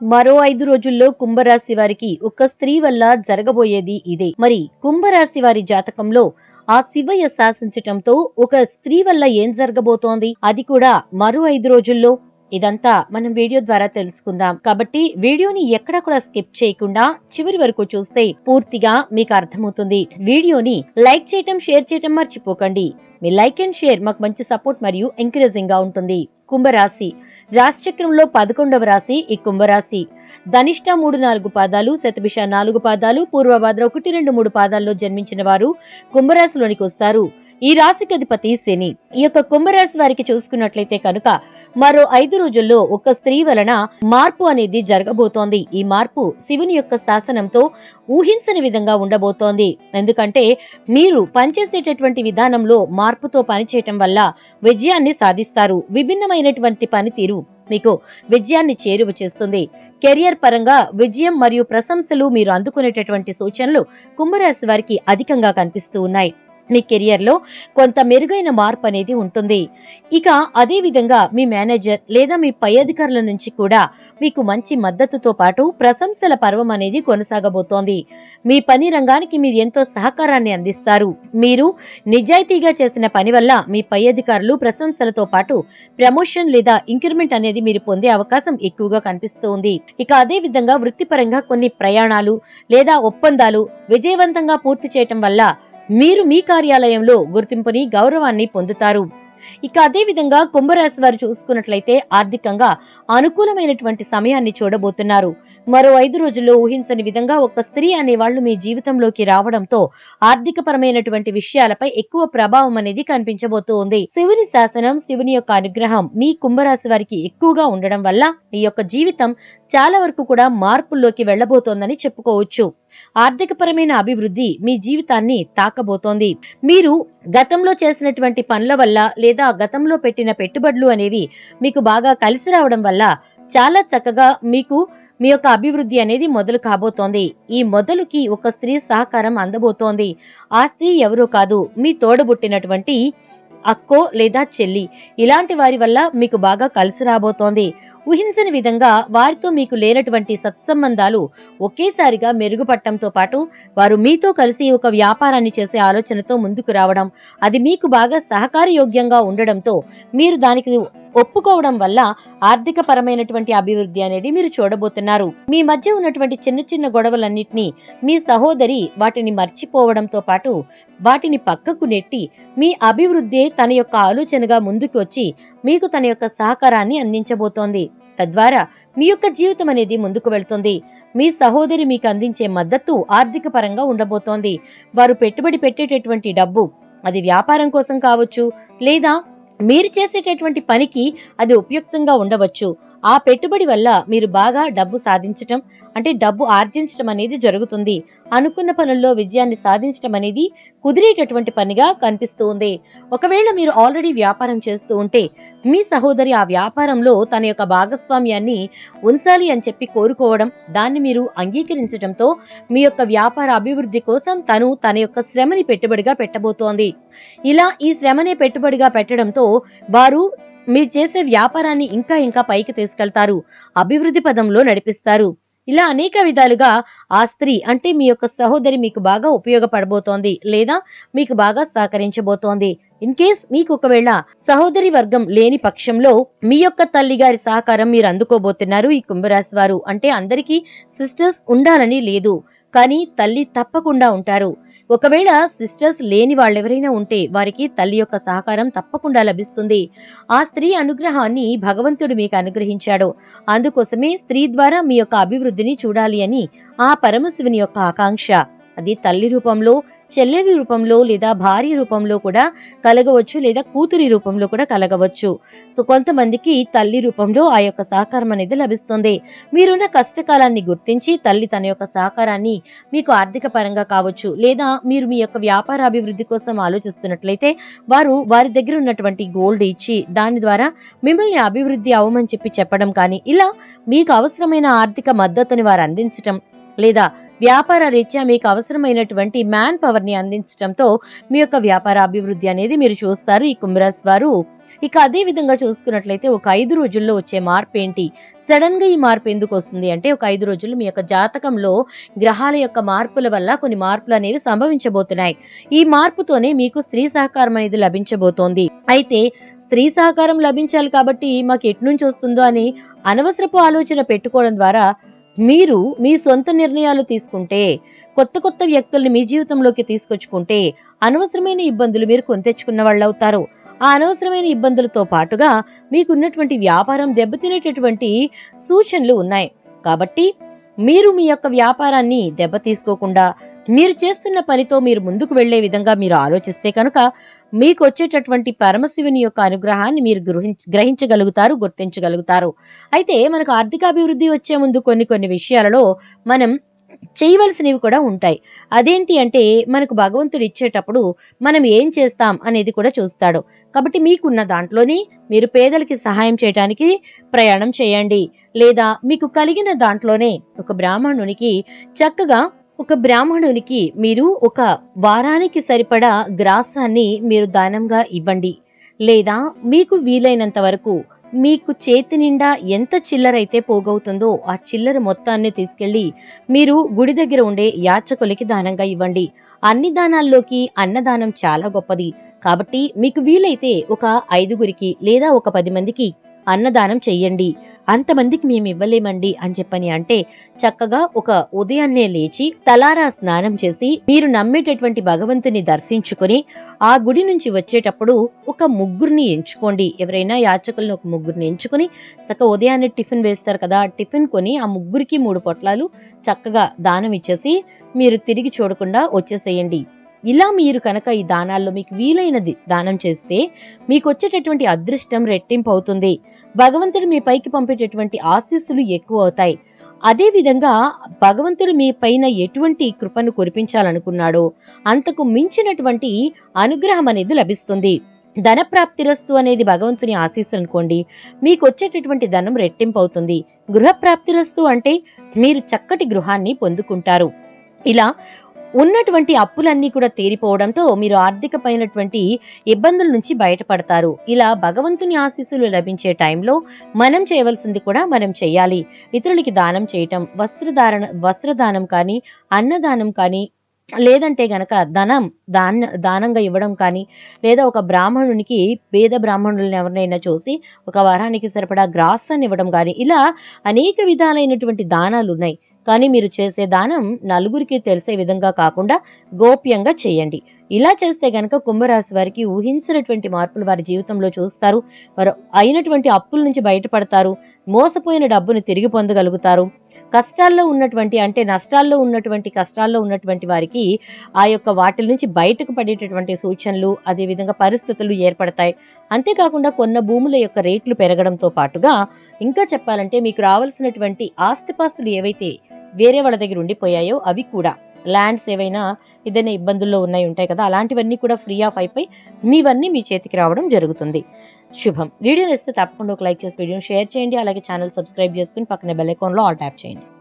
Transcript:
మరో ఐదు రోజుల్లో కుంభరాశి వారికి ఒక స్త్రీ వల్ల జరగబోయేది ఇదే. మరి కుంభరాశి వారి జాతకంలో ఆ శివయ్య శాసించటంతో ఒక స్త్రీ వల్ల ఏం జరగబోతోంది? అది కూడా మరో ఐదు రోజుల్లో. ఇదంతా మనం వీడియో ద్వారా తెలుసుకుందాం. కాబట్టి వీడియోని ఎక్కడ కూడా స్కిప్ చేయకుండా చివరి వరకు చూస్తే పూర్తిగా మీకు అర్థమవుతుంది. వీడియోని లైక్ చేయటం షేర్ చేయటం మర్చిపోకండి. మీ లైక్ అండ్ షేర్ మాకు మంచి సపోర్ట్ మరియు ఎంకరేజింగ్గా ఉంటుంది. కుంభరాశి రాశిచక్రంలో పదకొండవ రాశి ఈ కుంభరాశి. ధనిష్ట మూడు నాలుగు పాదాలు శతభిష నాలుగు పాదాలు పూర్వభాద్ర ఒకటి రెండు మూడు పాదాల్లో జన్మించిన వారు కుంభరాశిలోనికి వస్తారు. ఈ రాశికి అధిపతి శని. ఈ యొక్క కుంభరాశి వారికి చూసుకున్నట్లయితే కనుక మరో ఐదు రోజుల్లో ఒక స్త్రీ వలన మార్పు అనేది జరగబోతోంది. ఈ మార్పు శివుని యొక్క శాసనంతో ఊహించని విధంగా ఉండబోతోంది. ఎందుకంటే మీరు పనిచేసేటటువంటి విధానంలో మార్పుతో పనిచేయటం వల్ల విజయాన్ని సాధిస్తారు. విభిన్నమైనటువంటి పనితీరు మీకు విజయాన్ని చేరువ చేస్తుంది. కెరియర్ పరంగా విజయం మరియు ప్రశంసలు మీరు అందుకునేటటువంటి సూచనలు కుంభరాశి వారికి అధికంగా కనిపిస్తూ ఉన్నాయి. మీ కెరియర్లో కొంత మెరుగైన మార్పు అనేది ఉంటుంది. ఇక అదే విధంగా మీ మేనేజర్ లేదా మీ పై అధికారుల నుంచి కూడా మీకు మంచి మద్దతుతో పాటు ప్రశంసల పర్వం అనేది కొనసాగబోతోంది. మీ పని రంగానికి మీరు ఎంతో సహకారాన్ని అందిస్తారు. మీరు నిజాయితీగా చేసిన పని వల్ల మీ పై అధికారులు ప్రశంసలతో పాటు ప్రమోషన్ లేదా ఇంక్రిమెంట్ అనేది మీరు పొందే అవకాశం ఎక్కువగా కనిపిస్తుంది. ఇక అదే విధంగా వృత్తిపరంగా కొన్ని ప్రయాణాలు లేదా ఒప్పందాలు విజయవంతంగా పూర్తి చేయటం వల్ల మీరు మీ కార్యాలయంలో గుర్తింపుని గౌరవాన్ని పొందుతారు. ఇక అదే విధంగా కుంభరాశి వారు చూసుకున్నట్లయితే ఆర్థికంగా అనుకూలమైనటువంటి సమయాన్ని చూడబోతున్నారు. మరో ఐదు రోజుల్లో ఊహించని విధంగా ఒక స్త్రీ అనే వాళ్ళు మీ జీవితంలోకి రావడంతో ఆర్థిక పరమైనటువంటి విషయాలపై ఎక్కువ ప్రభావం అనేది కనిపించబోతూ ఉంది. శివుని శాసనం శివుని యొక్క అనుగ్రహం మీ కుంభరాశి వారికి ఎక్కువగా ఉండడం వల్ల మీ యొక్క జీవితం చాలా వరకు కూడా మార్పుల్లోకి వెళ్ళబోతోందని చెప్పుకోవచ్చు. ఆర్థికపరమైన అభివృద్ధి మీ జీవితాన్ని తాకబోతోంది. మీరు గతంలో చేసినటువంటి పనుల వల్ల లేదా గతంలో పెట్టిన పెట్టుబడులు అనేవి మీకు బాగా కలిసి రావడం వల్ల చాలా చక్కగా మీకు మీ యొక్క అభివృద్ధి అనేది మొదలు కాబోతోంది. ఈ మొదలుకి ఒక స్త్రీ సహకారం అందబోతోంది. ఆ స్త్రీ ఎవరో కాదు మీ తోడబుట్టినటువంటి అక్కో లేదా చెల్లి. ఇలాంటి వారి వల్ల మీకు బాగా కలిసి రాబోతోంది. ఊహించని విధంగా వారితో మీకు లేనటువంటి సత్సంబంధాలు ఒకేసారిగా మెరుగుపడటంతో పాటు వారు మీతో కలిసి ఒక వ్యాపారాన్ని చేసే ఆలోచనతో ముందుకు రావడం అది మీకు బాగా సహకారయోగ్యంగా ఉండడంతో మీరు దానికి ఒప్పుకోవడం వల్ల ఆర్థిక పరమైనటువంటి అభివృద్ధి అనేది మీరు చూడబోతున్నారు. మీ మధ్య ఉన్నటువంటి చిన్న చిన్న గొడవలన్నింటినీ మీ సహోదరి వాటిని మర్చిపోవడంతో పాటు వాటిని పక్కకు నెట్టి మీ అభివృద్ధి తన యొక్క ఆలోచనగా ముందుకు వచ్చి మీకు తన యొక్క సహకారాన్ని అందించబోతోంది. తద్వారా మీ యొక్క జీవితం అనేది ముందుకు వెళ్తుంది. మీ సహోదరి మీకు అందించే మద్దతు ఆర్థిక పరంగా ఉండబోతోంది. వారు పెట్టుబడి పెట్టేటటువంటి డబ్బు అది వ్యాపారం కోసం కావచ్చు లేదా మీరు చేసేటటువంటి పనికి అది ఉపయుక్తంగా ఉండవచ్చు. ఆ పెట్టుబడి వల్ల మీరు బాగా డబ్బు సాధించటం అంటే డబ్బు ఆర్జించటం అనేది జరుగుతుంది. అనుకున్న పనుల్లో విజయాన్ని సాధించటం అనేది కుదిరేటటువంటి పనిగా కనిపిస్తూ ఉంది ఒకవేళ మీరు ఆల్రెడీ వ్యాపారం చేస్తూ ఉంటే మీ సహోదరి ఆ వ్యాపారంలో తన యొక్క భాగస్వామ్యాన్ని ఉంచాలి అని చెప్పి కోరుకోవడం దాన్ని మీరు అంగీకరించడంతో మీ యొక్క వ్యాపార అభివృద్ధి కోసం తను తన యొక్క శ్రమని పెట్టుబడిగా పెట్టబోతోంది. ఇలా ఈ శ్రమనే పెట్టుబడిగా పెట్టడంతో వారు మీరు చేసే వ్యాపారాన్ని ఇంకా ఇంకా పైకి తీసుకెళ్తారు. అభివృద్ధి పదంలో నడిపిస్తారు. ఇలా అనేక విధాలుగా ఆ స్త్రీ అంటే మీ యొక్క సహోదరి మీకు బాగా ఉపయోగపడబోతోంది లేదా మీకు బాగా సహకరించబోతోంది. ఇన్ కేస్ మీకు ఒకవేళ సహోదరి వర్గం లేని పక్షంలో మీ యొక్క తల్లి గారి సహకారం మీరు అందుకోబోతున్నారు ఈ కుంభరాశి వారు. అంటే అందరికీ సిస్టర్స్ ఉండాలని లేదు. కానీ తల్లి తప్పకుండా ఉంటారు. ఒకవేళ సిస్టర్స్ లేని వాళ్ళెవరైనా ఉంటే వారికి తల్లి యొక్క సహకారం తప్పకుండా లభిస్తుంది. ఆ స్త్రీ అనుగ్రహాన్ని భగవంతుడు మీకు అనుగ్రహించాడు. అందుకోసమే స్త్రీ ద్వారా మీ యొక్క అభివృద్ధిని చూడాలి అని ఆ పరమశివుని యొక్క ఆకాంక్ష. అది తల్లి రూపంలో చెల్లెలి రూపంలో లేదా భార్య రూపంలో కూడా కలగవచ్చు లేదా కూతురి రూపంలో కూడా కలగవచ్చు. సో కొంతమందికి తల్లి రూపంలో ఆ యొక్క సహకారం అనేది లభిస్తుంది. మీరున్న కష్టకాలాన్ని గుర్తించి తల్లి తన యొక్క సహకారాన్ని మీకు ఆర్థిక పరంగా కావచ్చు లేదా మీరు మీ యొక్క వ్యాపార అభివృద్ధి కోసం ఆలోచిస్తున్నట్లయితే వారు వారి దగ్గర ఉన్నటువంటి గోల్డ్ ఇచ్చి దాని ద్వారా మిమ్మల్ని అభివృద్ధి అవ్వమని చెప్పి చెప్పడం కానీ ఇలా మీకు అవసరమైన ఆర్థిక మద్దతుని వారు అందించటం లేదా వ్యాపార రీత్యా మీకు అవసరమైనటువంటి మ్యాన్ పవర్ని అందించడంతో మీ యొక్క వ్యాపార అభివృద్ధి అనేది మీరు చూస్తారు ఈ కుంభరాశి వారు. ఇక అదే విధంగా చూసుకున్నట్లయితే ఒక ఐదు రోజుల్లో వచ్చే మార్పు ఏంటి? సడన్గా ఈ మార్పు ఎందుకు వస్తుంది అంటే ఒక ఐదు రోజులు మీ యొక్క జాతకంలో గ్రహాల యొక్క మార్పుల వల్ల కొన్ని మార్పులు అనేవి సంభవించబోతున్నాయి. ఈ మార్పుతోనే మీకు స్త్రీ సహకారం అనేది లభించబోతోంది. అయితే స్త్రీ సహకారం లభించాలి కాబట్టి మాకు ఎటు నుంచి వస్తుందో అని అనవసరపు ఆలోచన పెట్టుకోవడం ద్వారా మీరు మీ సొంత నిర్ణయాలు తీసుకుంటే కొత్త కొత్త వ్యక్తుల్ని మీ జీవితంలోకి తీసుకొచ్చుకుంటే అనవసరమైన ఇబ్బందులు మీరు కొని తెచ్చుకున్న వాళ్ళు అవుతారు ఆ అనవసరమైన ఇబ్బందులతో పాటుగా మీకున్నటువంటి వ్యాపారం దెబ్బతినేటటువంటి సూచనలు ఉన్నాయి. కాబట్టి మీరు మీ యొక్క వ్యాపారాన్ని దెబ్బ తీసుకోకుండా మీరు చేస్తున్న పనితో మీరు ముందుకు వెళ్ళే విధంగా మీరు ఆలోచిస్తే కనుక మీకు వచ్చేటటువంటి పరమశివుని యొక్క అనుగ్రహాన్ని మీరు గ్రహించ గ్రహించగలుగుతారు గుర్తించగలుగుతారు. అయితే మనకు ఆర్థికాభివృద్ధి వచ్చే ముందు కొన్ని కొన్ని విషయాలలో మనం చేయవలసినవి కూడా ఉంటాయి. అదేంటి అంటే మనకు భగవంతుడు ఇచ్చేటప్పుడు మనం ఏం చేస్తాం అనేది కూడా చూస్తాడు. కాబట్టి మీకున్న దాంట్లోని మీరు పేదలకి సహాయం చేయడానికి ప్రయాణం చేయండి. లేదా మీకు కలిగిన దాంట్లోనే ఒక బ్రాహ్మణునికి చక్కగా ఒక బ్రాహ్మణునికి మీరు ఒక వారానికి సరిపడా గ్రాసాన్ని మీరు దానంగా ఇవ్వండి. లేదా మీకు వీలైనంత వరకు మీకు చేతి నిండా ఎంత చిల్లరైతే పోగవుతుందో ఆ చిల్లర మొత్తాన్ని తీసుకెళ్ళి మీరు గుడి దగ్గర ఉండే యాచకులకి దానంగా ఇవ్వండి. అన్ని దానాల్లోకి అన్నదానం చాలా గొప్పది. కాబట్టి మీకు వీలైతే ఒక ఐదుగురికి లేదా ఒక పది మందికి అన్నదానం చెయ్యండి. అంతమందికి మేము ఇవ్వలేమండి అని చెప్పని అంటే చక్కగా ఒక ఉదయాన్నే లేచి తలారా స్నానం చేసి మీరు నమ్మేటటువంటి భగవంతుని దర్శించుకొని ఆ గుడి నుంచి వచ్చేటప్పుడు ఒక ముగ్గురిని ఎంచుకోండి. ఎవరైనా యాచకులను ఒక ముగ్గురిని ఎంచుకొని చక్క ఉదయాన్నే టిఫిన్ వేస్తారు కదా టిఫిన్ కొని ఆ ముగ్గురికి మూడు పొట్లాలు చక్కగా దానం ఇచ్చేసి మీరు తిరిగి చూడకుండా వచ్చేసేయండి. ఇలా మీరు కనుక ఈ దానాల్లో మీకు వీలైనది దానం చేస్తే మీకు వచ్చేటటువంటి అదృష్టం రెట్టింపు అవుతుంది. భగవంతుడు మీ పైకి పంపేటటువంటి ఆశీస్సులు ఎక్కువ అవుతాయి. అదే విధంగా భగవంతుడు మీ పైన ఎటువంటి కృపను కురిపించాలనుకున్నాడో అంతకు మించినటువంటి అనుగ్రహం అనేది లభిస్తుంది. ధన ప్రాప్తిరస్తు అనేది భగవంతుని ఆశీస్సు అనుకోండి మీకు వచ్చేటటువంటి ధనం రెట్టింపు అవుతుంది గృహ ప్రాప్తిరస్తు అంటే మీరు చక్కటి గృహాన్ని పొందుకుంటారు. ఇలా ఉన్నటువంటి అప్పులన్నీ కూడా తీరిపోవడంతో మీరు ఆర్థికమైనటువంటి ఇబ్బందుల నుంచి బయటపడతారు. ఇలా భగవంతుని ఆశీస్సులు లభించే టైంలో మనం చేయవలసింది కూడా మనం చేయాలి. ఇతరులకి దానం చేయటం వస్త్రధారణ వస్త్రదానం కానీ అన్నదానం కానీ లేదంటే గనక ధనం దాన దానంగా ఇవ్వడం కానీ లేదా ఒక బ్రాహ్మణునికి పేద బ్రాహ్మణులను ఎవరినైనా చూసి ఒక వారానికి సరిపడా గ్రాసాన్ని ఇవ్వడం కానీ ఇలా అనేక విధాలైనటువంటి దానాలు ఉన్నాయి కానీ మీరు చేసే దానం నలుగురికి తెలిసే విధంగా కాకుండా గోప్యంగా చేయండి. ఇలా చేస్తే గనక కుంభరాశి వారికి ఊహించినటువంటి మార్పులు వారి జీవితంలో చూస్తారు. వారు అయినటువంటి అప్పుల నుంచి బయటపడతారు. మోసపోయిన డబ్బును తిరిగి పొందగలుగుతారు. కష్టాల్లో ఉన్నటువంటి అంటే నష్టాల్లో ఉన్నటువంటి కష్టాల్లో ఉన్నటువంటి వారికి ఆ యొక్క వాటి నుంచి బయటకు పడేటటువంటి సూచనలు అదేవిధంగా పరిస్థితులు ఏర్పడతాయి. అంతేకాకుండా కొన్న భూముల యొక్క రేట్లు పెరగడంతో పాటుగా ఇంకా చెప్పాలంటే మీకు రావాల్సినటువంటి ఆస్తిపాస్తులు ఏవైతే వేరే వాళ్ళ దగ్గర ఉండిపోయాయో అవి కూడా. ల్యాండ్స్ ఏవైనా ఏదైనా ఇబ్బందుల్లో ఉన్నాయి ఉంటాయి కదా అలాంటివన్నీ కూడా ఫ్రీ ఆఫ్ అయిపోయి మీవన్నీ మీ చేతికి రావడం జరుగుతుంది. శుభం. వీడియో నచ్చితే తప్పకుండా ఒక లైక్ చేసి వీడియోని షేర్ చేయండి అలాగే ఛానల్ సబ్స్క్రైబ్ చేసుకుని పక్కన బెల్ ఐకాన్లో ఆల్ ట్యాప్ చేయండి.